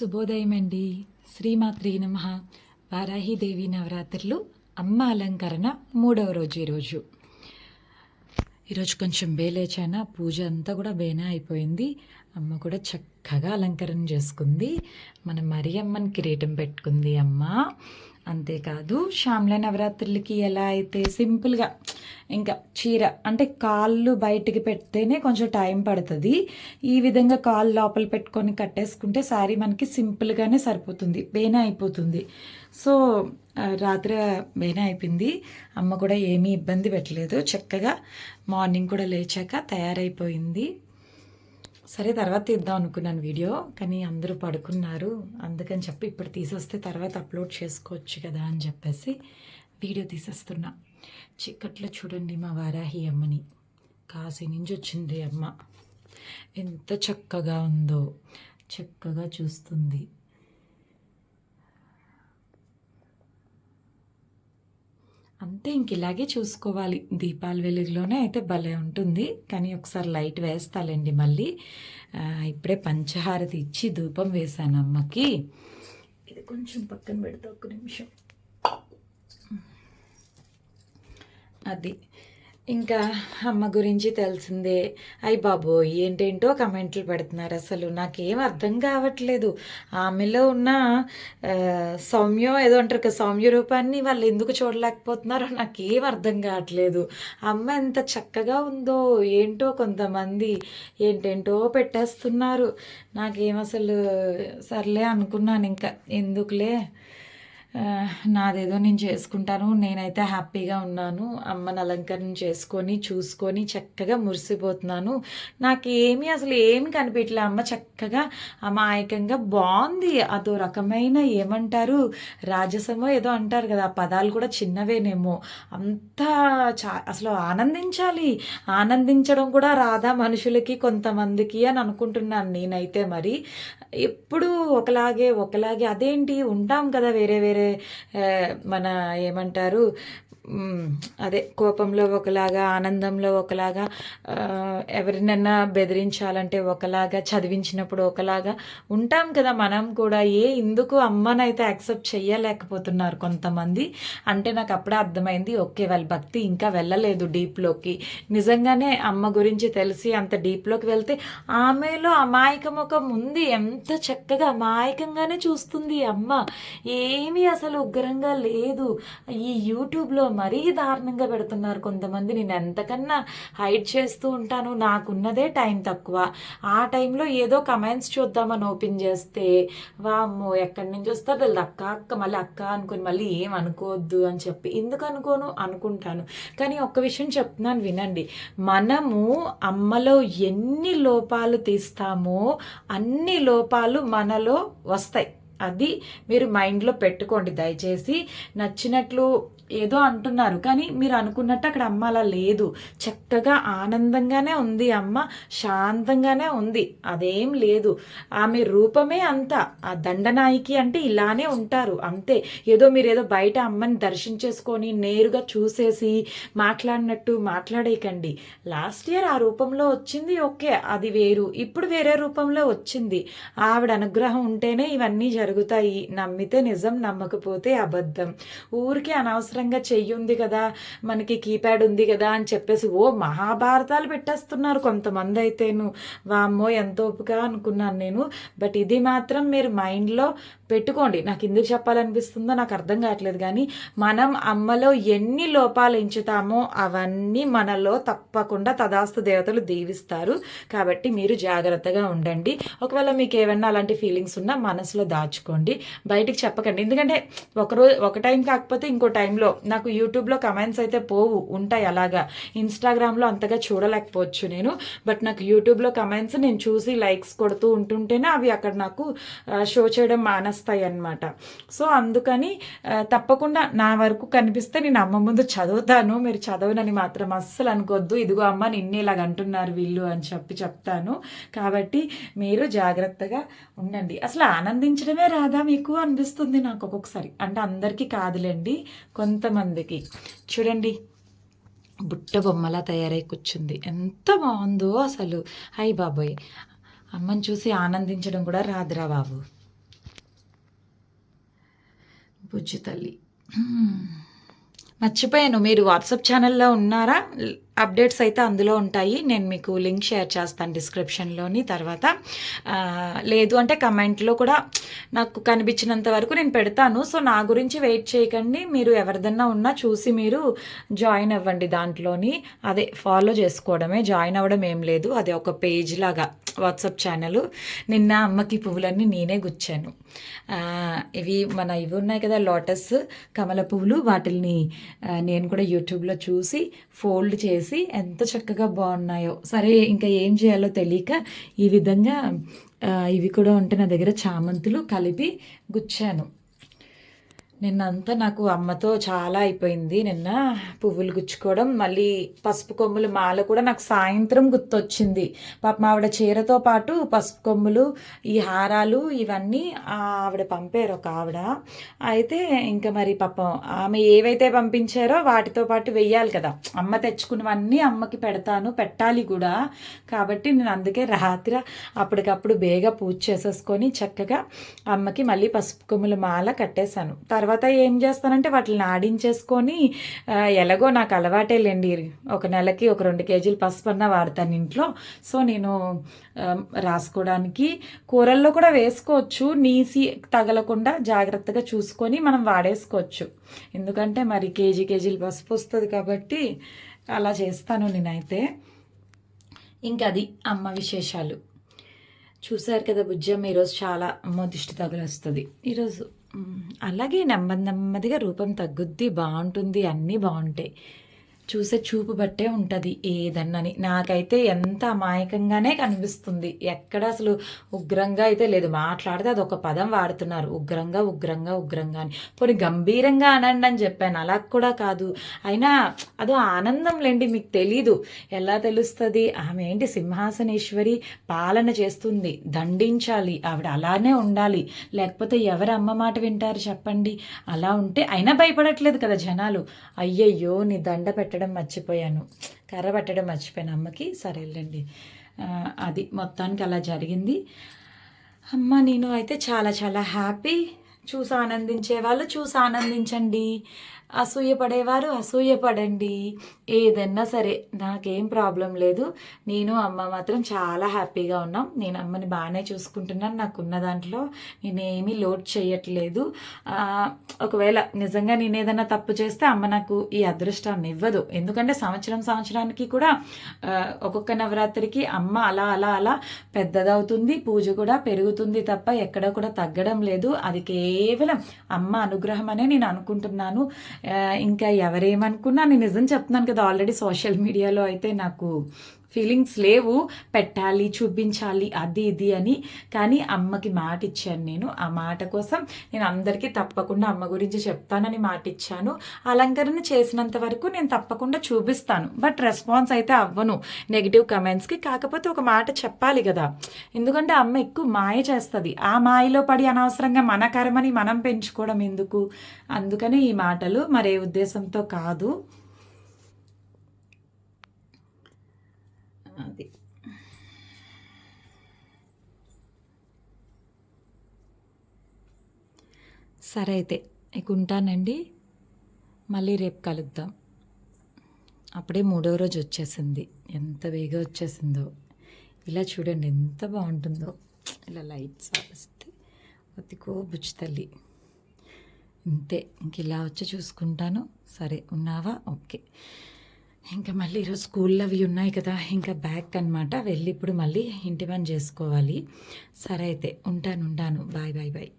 శుభోదయం అండి శ్రీమాత్రి నమ. వారాహిదేవి నవరాత్రులు అమ్మ అలంకరణ మూడవ రోజు ఈరోజు. ఈరోజు కొంచెం బేలేచాన పూజ అంతా కూడా బేనా అయిపోయింది. అమ్మ కూడా చక్కగా అలంకరణ చేసుకుంది. మన మరియమ్మని కిరీటం పెట్టుకుంది అమ్మ. అంతేకాదు శ్యామల నవరాత్రులకి ఎలా అయితే సింపుల్గా ఇంకా చీర అంటే కాళ్ళు బయటికి పెడితేనే కొంచెం టైం పడుతుంది. ఈ విధంగా కాళ్ళు లోపల పెట్టుకొని కట్టేసుకుంటే శారీ మనకి సింపుల్గానే సరిపోతుంది. బేనే అయిపోతుంది. సో రాత్రి బేనే అయిపోయింది. అమ్మ కూడా ఏమీ ఇబ్బంది పెట్టలేదు. చక్కగా మార్నింగ్ కూడా లేచాక తయారైపోయింది. సరే తర్వాత తీద్దాం అనుకున్నాను వీడియో కానీ అందరూ పడుకున్నారు. అందుకని చెప్పి ఇప్పుడు తీసేస్తే తర్వాత అప్లోడ్ చేసుకోవచ్చు కదా అని చెప్పేసి వీడియో తీసేస్తున్నా. చిక్కట్లో చూడండి మా వారాహి అమ్మని. కాశీ నుంచి వచ్చింది అమ్మ. ఎంత చక్కగా ఉందో చక్కగా చూస్తుంది. అంతే ఇంక ఇలాగే చూసుకోవాలి. దీపాల వెలుగులోనే అయితే భలే ఉంటుంది. కానీ ఒకసారి లైట్ వేస్తాలండి మళ్ళీ. ఇప్పుడే పంచహారతి ఇచ్చి ధూపం వేశాను అమ్మకి. ఇది కొంచెం పక్కన పెడతా ఒక్క నిమిషం. అది. ఇంకా అమ్మ గురించి తెలిసిందే. అయ్యి బాబోయ్ ఏంటేంటో కమెంట్లు పెడుతున్నారు అసలు. నాకేం అర్థం కావట్లేదు. ఆమెలో ఉన్న సౌమ్యం ఏదో అంటారు కదా సౌమ్య రూపాన్ని వాళ్ళు ఎందుకు చూడలేకపోతున్నారో నాకేం అర్థం కావట్లేదు. అమ్మ ఎంత చక్కగా ఉందో ఏంటో కొంతమంది ఏంటేంటో పెట్టేస్తున్నారు. నాకేం అసలు సర్లే అనుకున్నాను ఇంకా. ఎందుకులే? నాదేదో నేను చేసుకుంటాను నేనైతే హ్యాపీగా ఉన్నాను అమ్మని అలంకరణ చేసుకొని చూసుకొని చక్కగా మురిసిపోతున్నాను. నాకేమీ అసలు ఏమి కనిపించలే అమ్మ చక్కగా అమాయకంగా బాగుంది. అదో రకమైన ఏమంటారు రాజసమో ఏదో అంటారు కదా ఆ పదాలు కూడా చిన్నవేనేమో. అంతా చా అసలు ఆనందించాలి. ఆనందించడం కూడా రాదా మనుషులకి కొంతమందికి అని అనుకుంటున్నాను నేనైతే మరి. ఎప్పుడు ఒకలాగే ఒకలాగే అదేంటి ఉంటాం కదా వేరే వేరే మన ఏమంటారు అదే కోపంలో ఒకలాగా ఆనందంలో ఒకలాగా ఎవరినన్నా బెదిరించాలంటే ఒకలాగా చదివించినప్పుడు ఒకలాగా ఉంటాం కదా మనం కూడా. ఏ ఇందుకు అమ్మనైతే యాక్సెప్ట్ చేయలేకపోతున్నారు కొంతమంది. అంటే నాకు అప్పుడే అర్థమైంది ఓకే వాళ్ళ భక్తి ఇంకా వెళ్ళలేదు డీప్లోకి. నిజంగానే అమ్మ గురించి తెలిసి అంత డీప్లోకి వెళ్తే ఆమెలో అమాయకం ఒక ఉంది. ఎంత చక్కగా అమాయకంగానే చూస్తుంది అమ్మ. ఏమీ అసలు ఉగ్రంగా లేదు. ఈ యూట్యూబ్లో మరీ దారుణంగా పెడుతున్నారు కొంతమంది. నేను ఎంతకన్నా హైడ్ చేస్తూ ఉంటాను. నాకున్నదే టైం తక్కువ. ఆ టైంలో ఏదో కమెంట్స్ చూద్దామని ఓపెన్ చేస్తే వామ్మో ఎక్కడి నుంచి వస్తే అది అక్క అక్క మళ్ళీ అక్క అనుకుని మళ్ళీ ఏం అనుకోవద్దు అని చెప్పి. ఎందుకు అనుకోను? అనుకుంటాను. కానీ ఒక్క విషయం చెప్తున్నాను వినండి. మనము అమ్మలో ఎన్ని లోపాలు తీస్తామో అన్ని లోపాలు మనలో వస్తాయి. అది మీరు మైండ్లో పెట్టుకోండి. దయచేసి నచ్చినట్లు ఏదో అంటున్నారు. కానీ మీరు అనుకున్నట్టు అక్కడ అమ్మ అలా లేదు. చక్కగా ఆనందంగానే ఉంది అమ్మ శాంతంగానే ఉంది. అదేం లేదు. ఆమె రూపమే అంత. ఆ దండనాయికి అంటే ఇలానే ఉంటారు. అంతే. ఏదో మీరు ఏదో బయట అమ్మని దర్శించేసుకొని నేరుగా చూసేసి మాట్లాడినట్టు మాట్లాడేయకండి. లాస్ట్ ఇయర్ ఆ రూపంలో వచ్చింది ఓకే. అది వేరు. ఇప్పుడు వేరే రూపంలో వచ్చింది. ఆవిడ అనుగ్రహం ఉంటేనే ఇవన్నీ జరుగుతాయి. నమ్మితే నిజం నమ్మకపోతే అబద్ధం. ఊరికే అనవసరం అనవసరంగా చెయ్యి ఉంది కదా మనకి కీప్యాడ్ ఉంది కదా అని చెప్పేసి ఓ మహాభారతాలు పెట్టేస్తున్నారు కొంతమంది అయితేను. వామ్మో ఎంత అనుకున్నాను నేను. బట్ ఇది మాత్రం మీరు మైండ్లో పెట్టుకోండి. నాకు ఎందుకు చెప్పాలనిపిస్తుందో నాకు అర్థం కావట్లేదు కానీ మనం అమ్మలో ఎన్ని లోపాలు ఎంచుతామో అవన్నీ మనలో తప్పకుండా తదాస్తు దేవతలు దీవిస్తారు. కాబట్టి మీరు జాగ్రత్తగా ఉండండి. ఒకవేళ మీకు ఏమన్నా అలాంటి ఫీలింగ్స్ ఉన్నా మనసులో దాచుకోండి. బయటికి చెప్పకండి. ఎందుకంటే ఒకరోజు ఒక టైం కాకపోతే ఇంకో టైంలో నాకు యూట్యూబ్లో కమెంట్స్ అయితే పోవు ఉంటాయి అలాగా. ఇన్స్టాగ్రామ్లో అంతగా చూడలేకపోవచ్చు నేను బట్ నాకు యూట్యూబ్లో కమెంట్స్ నేను చూసి లైక్స్ కొడుతూ ఉంటుంటేనే అవి అక్కడ నాకు షో చేయడం మానేస్తాయి అన్నమాట. సో అందుకని తప్పకుండా నా వరకు కనిపిస్తే నేను అమ్మ ముందు చదువుతాను మీరు చదవనని మాత్రం అస్సలు అనుకోవద్దు ఇదిగో అమ్మ నిన్నే ఇలాగ అంటున్నారు వీళ్ళు అని చెప్పి చెప్తాను. కాబట్టి మీరు జాగ్రత్తగా ఉండండి. అసలు ఆనందించడమే రాదా మీకు అనిపిస్తుంది నాకు ఒక్కొక్కసారి? అంటే అందరికీ కాదులేండి కొంతమందికి. చూడండి బుట్ట బొమ్మలా తయారై కూర్చుంది. ఎంత బాగుందో అసలు. హాయ్ బాబోయ్. అమ్మని చూసి ఆనందించడం కూడా రాదురా బాబు. బుజ్జి తల్లి. మర్చిపోయాను. మీరు వాట్సాప్ ఛానల్లో ఉన్నారా? అప్డేట్స్ అయితే అందులో ఉంటాయి. నేను మీకు లింక్ షేర్ చేస్తాను డిస్క్రిప్షన్లోని తర్వాత. లేదు అంటే కమెంట్లో కూడా నాకు కనిపించినంత వరకు నేను పెడతాను. సో నా గురించి వెయిట్ చేయకండి. మీరు ఎవరిదన్నా ఉన్నా చూసి మీరు జాయిన్ అవ్వండి దాంట్లోని. అదే ఫాలో చేసుకోవడమే. జాయిన్ అవ్వడం ఏం లేదు. అదే ఒక పేజ్ లాగా వాట్సాప్ ఛానల్. నిన్న అమ్మకి పువ్వులన్నీ నేనే గుచ్చాను. ఇవి మన ఇవి ఉన్నాయి కదా లోటస్ కమల పువ్వులు. వాటిని నేను కూడా యూట్యూబ్లో చూసి ఫోల్డ్ చేసి ఎంత చక్కగా బాగున్నాయో. సరే ఇంకా ఏం చేయాలో తెలియక ఈ విధంగా ఇవి కూడా ఉంటే నా దగ్గర చామంతులు కలిపి గుచ్చాను. నిన్నంతా నాకు అమ్మతో చాలా అయిపోయింది. నిన్న పువ్వులు గుచ్చుకోవడం మళ్ళీ పసుపు కొమ్ములు మాల కూడా నాకు సాయంత్రం గుర్తొచ్చింది. పాపం ఆవిడ చీరతో పాటు పసుపు కొమ్ములు ఈ హారాలు ఇవన్నీ ఆవిడ పంపారు ఒక ఆవిడ. అయితే ఇంకా మరి పాపం ఆమె ఏవైతే పంపించారో వాటితో పాటు వెయ్యాలి కదా. అమ్మ తెచ్చుకున్నవన్నీ అమ్మకి పెడతాను పెట్టాలి కూడా. కాబట్టి నేను అందుకే రాత్రి అప్పటికప్పుడు బేగా పూజ చేసేసుకొని చక్కగా అమ్మకి మళ్ళీ పసుపు కొమ్ముల మాల కట్టేశాను. తర్వాత తర్వాత ఏం చేస్తానంటే వాటిని ఆడించేసుకొని ఎలాగో నాకు అలవాటే లేండి. ఒక నెలకి ఒక రెండు కేజీలు పసుపు అన్న వాడతాను ఇంట్లో. సో నేను రాసుకోవడానికి కూరల్లో కూడా వేసుకోవచ్చు. నీసి తగలకుండా జాగ్రత్తగా చూసుకొని మనం వాడేసుకోవచ్చు. ఎందుకంటే మరి కేజీ కేజీలు పసుపు వస్తుంది కాబట్టి అలా చేస్తాను నేనైతే. ఇంకా అది అమ్మ విశేషాలు. చూశారు కదా బుజ్జమ్మ ఈరోజు చాలా అమ్మ దిష్టి తగులొస్తుంది. ఈరోజు అలాగే నెమ్మది నెమ్మదిగా రూపం తగ్గుద్ది బాగుంటుంది అన్నీ బాగుంటాయి. చూసే చూపు బట్టే ఉంటుంది ఏదన్నని. నాకైతే ఎంత అమాయకంగానే కనిపిస్తుంది. ఎక్కడ అసలు ఉగ్రంగా అయితే లేదు. మాట్లాడితే అది ఒక పదం వాడుతున్నారు. ఉగ్రంగా ఉగ్రంగా ఉగ్రంగా అని. పోనీ గంభీరంగా అనండి అని చెప్పాను. అలా కూడా కాదు. అయినా అదో ఆనందం లేండి. మీకు తెలీదు. ఎలా తెలుస్తుంది? ఆమె ఏంటి? సింహాసనేశ్వరి పాలన చేస్తుంది. దండించాలి. ఆవిడ అలానే ఉండాలి. లేకపోతే ఎవరు అమ్మ మాట వింటారు చెప్పండి. అలా ఉంటే అయినా భయపడట్లేదు కదా జనాలు. అయ్యయ్యో నీ దండ పెట్టడం మర్చిపోయాను. కర్ర పెట్టడం మర్చిపోయాను. అమ్మకి సరేలేండి. అది మొత్తానికి అలా జరిగింది. అమ్మ నేను అయితే చాలా చాలా హ్యాపీ చూసి ఆనందించే వాళ్ళు చూసి ఆనందించండి. అసూయపడేవారు అసూయపడండి. ఏదన్నా సరే నాకేం ప్రాబ్లం లేదు. నేను అమ్మ మాత్రం చాలా హ్యాపీగా ఉన్నాం. నేను అమ్మని బాగానే చూసుకుంటున్నాను. నాకున్న దాంట్లో నేనేమీ లోడ్ చేయట్లేదు. ఒకవేళ నిజంగా నేను ఏదైనా తప్పు చేస్తే అమ్మ నాకు ఈ అదృష్టాన్ని ఇవ్వదు. ఎందుకంటే సంవత్సరం సంవత్సరానికి కూడా ఒక్కొక్క నవరాత్రికి అమ్మ అలా అలా అలా పెద్దదవుతుంది. పూజ కూడా పెరుగుతుంది తప్ప ఎక్కడ కూడా తగ్గడం లేదు. అది కేవలం అమ్మ అనుగ్రహం అనే నేను అనుకుంటున్నాను. ఇంకా ఎవరేమనుకున్నా నేను నిజం చెప్తున్నాను కదా ఆల్రెడీ సోషల్ మీడియాలో అయితే నాకు ఫీలింగ్స్ లేవు. పెట్టాలి చూపించాలి అది ఇది అని. కానీ అమ్మకి మాట ఇచ్చాను నేను. ఆ మాట కోసం నేను అందరికీ తప్పకుండా అమ్మ గురించి చెప్తానని మాట ఇచ్చాను అలంకరణ చేసినంత వరకు నేను తప్పకుండా చూపిస్తాను. బట్ రెస్పాన్స్ అయితే అవ్వను. నెగిటివ్ కమెంట్స్కి. కాకపోతే ఒక మాట చెప్పాలి కదా. ఎందుకంటే అమ్మ ఎక్కువ మాయ చేస్తుంది. ఆ మాయలో పడి అనవసరంగా మన కర్మని మనం పెంచుకోవడం ఎందుకు? అందుకని ఈ మాటలు మరే ఉద్దేశంతో కాదు. అది. సరే అయితే ఇక ఉంటానండి. మళ్ళీ రేపు కలుద్దాం. అప్పుడే మూడో రోజు వచ్చేసింది. ఎంత వేగా వచ్చేసిందో. ఇలా చూడండి ఎంత బాగుంటుందో. ఇలా లైట్స్ వస్తే అతికో బుచ్చి తల్లి. ఇంతే ఇంక ఇలా వచ్చి చూసుకుంటాను. సరే ఉన్నావా? ఓకే. ఇంకా మళ్ళీ ఈరోజు స్కూల్లో అవి ఉన్నాయి కదా ఇంకా బ్యాక్ అనమాట వెళ్ళి ఇప్పుడు మళ్ళీ ఇంటి పని చేసుకోవాలి. సరే అయితే ఉంటాను ఉంటాను. Bye bye bye.